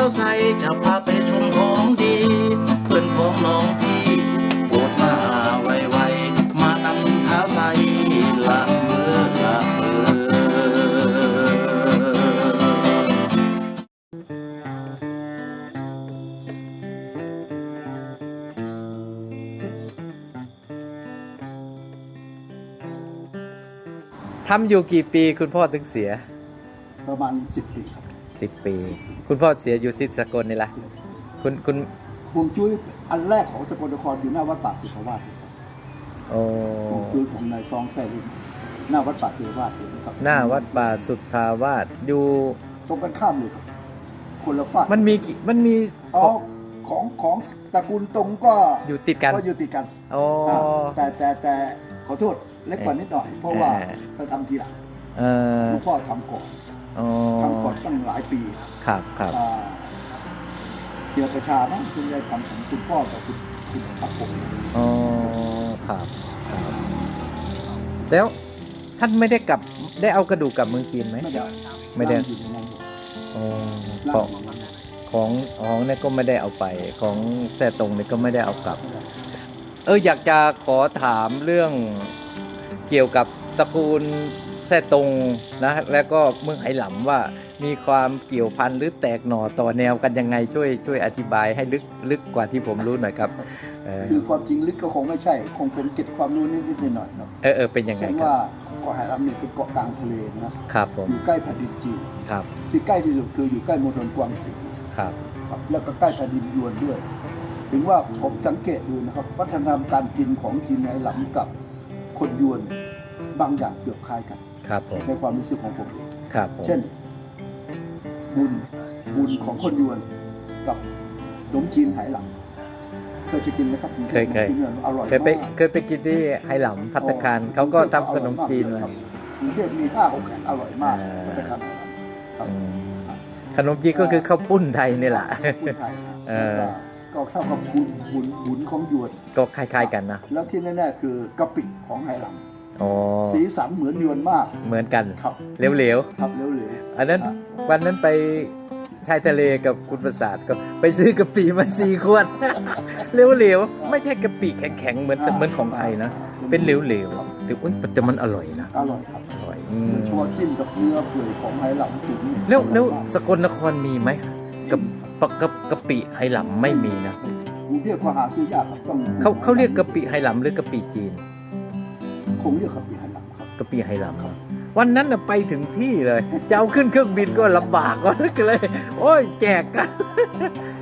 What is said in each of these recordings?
าวใสจะพาไปชมของดี เพื่อนของน้องพี่โปรดมาไวๆมานำเท้าใสละเมอละเมอทำอยู่กี่ปีคุณพ่อถึงเสีย ประมาณสิบปีครับ สิบปี คุณพ่อเสียอยู่ที่สกลนี่ละคุณคุณฮวงจุ้ยอันแรกของสกลนครอยู่หน้าวัดป่าศิลวาสครับโอ้ฮวงจุ้ยของนายซองแซ่ลินหน้าวัดป่าศิลวาสเห็นไหมครับหน้าวัดป่าสุทธาวาสอยู่ตรงกันข้ามเลยครับ คนละฝั่งมันมีกี่มันมีอ๋อของของตระกูลตรงก็อยู่ติดกันก็อยู่ติดกันโอ้อ่าแต่แต่แต่ขอโทษเล็กกว่านิดหน่อย เพราะว่าเออเราทำทีหลังเออหลวงพ่อทำก่อน อ๋อทำก่อนตั้งหลายปีครับครับอ่าเกี่ยวประชานะคุณยายทำของคุณพ่อกับคุณคุณปักผมอ๋อครับครับ แล้วท่านไม่ได้กลับได้เอากระดูกกลับเมืองจีนไหมไม่ได้ไม่ได้ร่างอยู่ในนั้นหมดอ๋อขร่าองงอยู่ในนั้นหมดของของเนี่ยก็ไม่ได้เอาไป ของแซ่ตงเนี่ยก็ไม่ได้เอากลับ ไม่ได้เอออยากจะขอถามเรื่องเกี่ยวกับตระกูล แซ่ตงนะแล้วก็เมืองไหหลำว่ามีความเกี่ยวพันหรือแตกหน่อต่อแนวกันยังไงช่วยช่วยอธิบายให้ลึกลึกกว่าที่ผมรู้หน่อยครับเออคือความจริงลึกก็คงไม่ใช่ คงเป็นเกร็ดความรู้นิดๆหน่อยๆเนาะเออเออเป็นยังไงเช่นครับว่าเกาะไหหลำเนี่ยเป็นเกาะกลางทะเลนะครับผมอยู่ใกล้แผ่นดินจีนครับ ที่ใกล้ที่สุดคืออยู่ใกล้มณฑลกวางสีครับครับแล้วก็ใกล้แผ่นดินยวนด้วย ถึงว่าผมสังเกตดูนะครับ วัฒนธรรมการกินของจีนไหหลำกับคนยวนบางอย่างเกือบคล้ายกัน ครับผมในความรู้สึกของผมเองครับผมเช่น บุญบุญของคนยวนกับขนมจีนไหหลำเคยไปกินไหมครับเคยเคยขนมจีนอร่อยเคยไปมากเคยไปกินที่ไหหลำพัตตาคารเขาก็ทำขนมจีนเลยครับกรุงเทพมีห้าหกแห่งอร่อยมากอ่าพัตตาคารครับอืมขนมจีนก็คือข้าวปุ้นไทยนี่แหละคนไทยเออก็เข้ากับบุญบุญบุญของหยวนก็คล้ายๆกันนะ แล้วที่แน่ๆคือกะปิของไหหล อ๋อำสีสันเหมือนยวนมาก เหมือนกันครับเหลวครับเหลวๆอันนั้นวันนั้นไปชายทะเลกับคุณประสาทก็ไปซื้อกะปิมาสี่ขวดเหลวๆไม่ใช่กะปิแข็งๆเหมือนเหมือนของไทยนะเป็นเหลวๆแต่อุ๊ยแต่มันอร่อยนะอร่อยครับอร่อยอืมชัวจิ้มกับเนื้อเปื่อยของไหหลำถึงแล้วแล้วสกลนครมีไหมกับปะกับกะปิไหหลำไม่มีนะกรุงเทพก็หาซื้อยากครับต้องเขาเขาเรียกกะปิไหหลำหรือกะปิจีน คงเรียกกะปิไหหลำครับกะปิไหหลำครับ วันนั้นน่ะไปถึงที่เลยจะเอาขึ้นเครื่องบินก็ลำบากก็เลย โอ้ยแจกกัน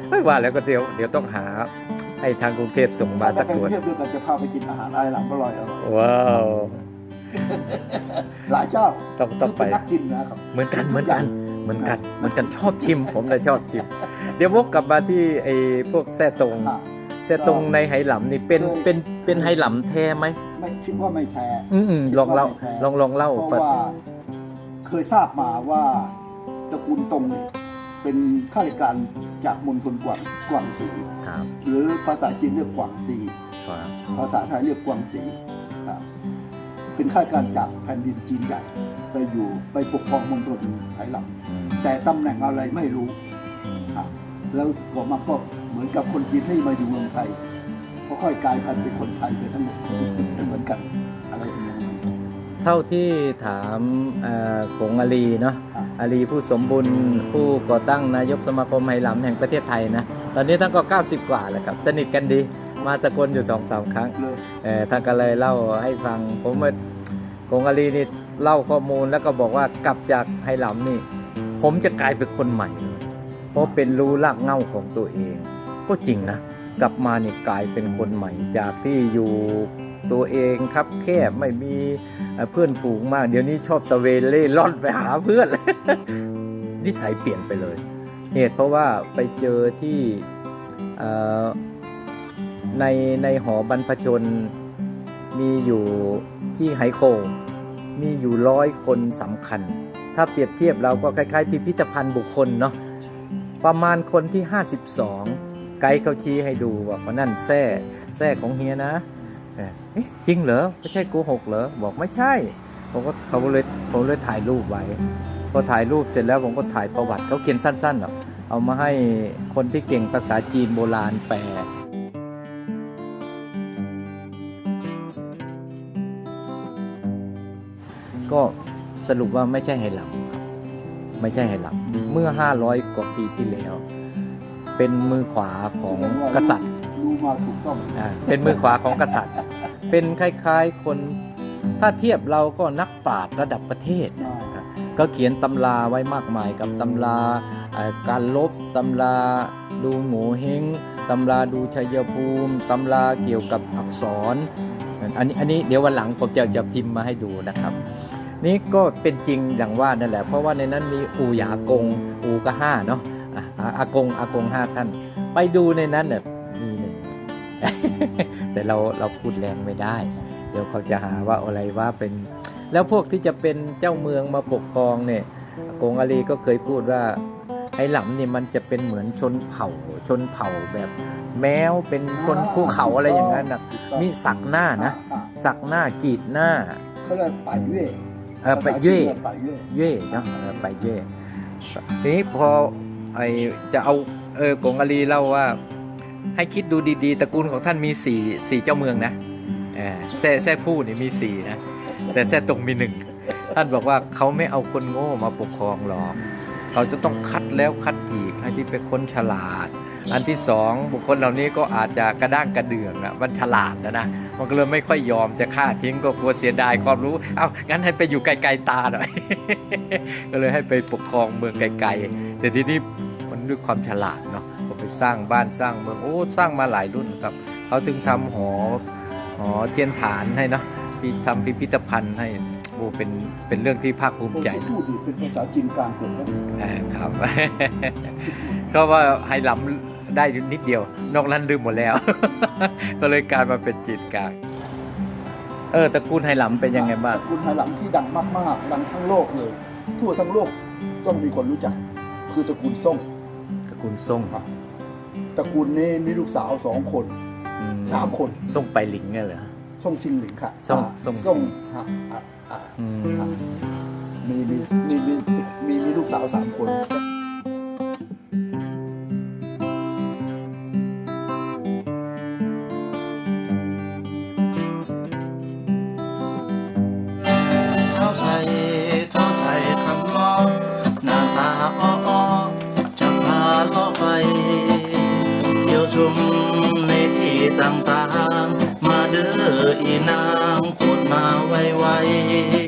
ไม่ว่าแล้วก็เดี๋ยวเดี๋ยวต้องหาให้ทางกรุงเทพส่งมาสักถ้าขไปวดเทียบด้วยกันจะพาไปกินอาหารไหหลำอร่อยอร่อยว้าวหลายเจ้าต้องต้องไปคืนักกินนะครับเหมือนกันเหมือนกันเหมือนกันเหมือนกันชอบชิม ผมเลยชอบชิม เดี๋ยววกกลับมาที่ไอ้พวกแซ่ตรง อะแซ่ตรงในไหหลำนี่เป็นเป็นเป็นไหหลำแท้ไหมไม่คิดว่าไม่แท้อืมๆลองเล่าคิดว่าไม่แท้ลองลองเล่าเพราะว่าเคยทราบมาว่าตระกูลตงเนี่ยเป็นข้าราชการจากมณฑลกวางกวางสีครับหรือภาษาจีนเรียกกวางซีครับภาษาไทยเรียกกวางสีครับเป็นข้าราชการจากแผ่นดินจีนใหญ่ไปอยู่ไปปกครองมณฑลไหหลอืมำแต่ตำแหน่งอะไรไม่รู้อืมครับแล้วผมมาก็ เหมือนกับคนจีนที่มาอยู่เมืองไทยก็ค่อยกลายพันธุ์เป็นคนไทยไปทั้งหมดเหมือนกันอะไรอย่างเงี้ยเท่าที่ถามเอ่อกงอาลีเนาะครับอาลีผู้สมบุญผู้ก่อตั้งนายกสมาคมไหหลำแห่งประเทศไทยนะตอนนี้ท่านก็ 90 กว่าแล้วครับสนิทกันดีมาสกลอยู่สองสามครั้งเลยเออท่านก็เลยเล่าให้ฟังผมว่ากงอาลีนี่เล่าข้อมูลแล้วก็บอกว่ากลับจากไหหลำนี่ ผมจะกลายเป็นคนใหม่เลยเพราะเป็นรู้รากเหง้าของตัวเอง ก็จริงนะ กลับมาเนี่ยกลายเป็นคนใหม่จากที่อยู่ตัวเองครับแคบไม่มีเพื่อนฝูงมาก เดี๋ยวนี้ชอบตะเวนเล่ร่อนไปหาเพื่อนนิสัยเปลี่ยนไปเลย เหตุเพราะว่าไปเจอที่ในในหอบรรพชนมีอยู่ที่ไหโคงมีอยู่ร้อยคนสำคัญ ถ้าเปรียบเทียบเราก็คล้ายๆ พิพิธภัณฑ์บุคคลเนาะประมาณคนที่ 52 ไกด์เขาชี้ให้ดูว่าคนนั่นแท้แท้ของเฮียนะเอ๊ะจริงเหรอไม่ใช่โกหกเหรอบอกไม่ใช่ผมก็เขาเลยผมเลยถ่ายรูปไว้พอถ่ายรูปเสร็จแล้วผมก็ถ่ายประวัติเขาเขียนสั้นๆหรอกเอามาให้คนที่เก่งภาษาจีนโบราณแปลก็สรุปว่าไม่ใช่ไหหลับไม่ใช่ไหหลำเมื่อ 500 กว่าปีที่แล้ว เป็นมือขวาของกษัตริย์รู้มาถูกต้องอ่าเป็นมือขวาของกษัตริย์ เป็นคล้ายๆคนถ้าเทียบเราก็นักปราชญ์ระดับประเทศได้นะครับก็เขียนตำราไว้มากมายกับตำราเอ่อการลบตำราดูโง่เฮงตำราดูชัยภูมิตำราเกี่ยวกับอักษรอันนี้อันนี้เดี๋ยววันหลังผมจะจะพิมพ์มาให้ดูนะครับ นี่ก็เป็นจริงอย่างว่านั่นแหละ เพราะว่าในนั้นมีอูหยากงอูก็ห้าเนาะ อะอะอากงอากงห้าท่าน ไปดูในนั้นเนี่ยมีหนึ่งแต่เราเราพูดแรงไม่ได้ เดี๋ยวเขาจะหาว่าอะไรว่าเป็น แล้วพวกที่จะเป็นเจ้าเมืองมาปกครองเนี่ยอากงอาลีก็เคยพูดว่าไอ้หลำนี่มันจะเป็นเหมือนชนเผ่าชนเผ่าแบบแมวเป็นคนภูเขาอะไรอย่างนั้นนะถูกต้องมีสักหน้านะอ่าสักหน้ากรีดหน้าเขาเรียกไปเย่เออไปเย่ไปเย่เย่เนาะเออไปเย่ทีนี้พอ ไอจะเอาเออกงอาลีเล่าว่า ให้คิดดูดีๆตระกูลของท่านมีสี่สี่เจ้าเมืองนะแซ่แซ่ผู้นี่มีสี่นะ แต่แซ่ตรงมีหนึ่งท่านบอกว่าเขาไม่เอาคนโง่มาปกครองหรอกเขาจะต้องคัดแล้วคัดอีกให้ที่เป็นคนฉลาด อันที่สองบุคคลเหล่านี้ก็อาจจะกระด้างกระเดื่องนะมันฉลาดนะนะมันก็เลยไม่ค่อยยอมจะฆ่าทิ้งก็กลัวเสียดายความรู้ เอางั้นให้ไปอยู่ไกลๆตาหน่อย ก็เลยให้ไปปกครองเมืองไกลๆแต่ทีนี้ ด้วยความฉลาดเนาะก็ไปสร้างบ้านสร้างเมืองโอ้สร้างมาหลายรุ่นครับเขาถึงทำหอหอเทียนฐานให้เนาะที่ทำพิพิธภัณฑ์ให้โอ้เป็นเป็นเรื่องที่ภาคภูคนมิใจที่พูดนี่เป็นภาษาจีนกลางเกือบทั้งเออครับ ก็ว่าไฮลัมได้นิดเดียว นอกนั้นลืมหมดแล้ว ก็เลยกลายมาเป็นจีนกลางเออตระกูลไฮลัมเป็นยังไงบ้างตระกูลไทยหลังที่ดังมากๆดังทั้งโลกเลย ทั่วทั้งโลกต้องมีคนรู้จัก คือตระกูลซ่งตระ กูลส่งตระกูลนี้มีลูกสาวสองคนอืมสามคนส่งไปหลิงเนี่ยเหรอซ่งชิงหลิงค่ะซ่งอ่าซ่งซ่งอะอะอะอืมมีมีมีมีมีมีลูกสาวสามคน ต่างๆ มาเด้ออีนางโปรดมาไวๆ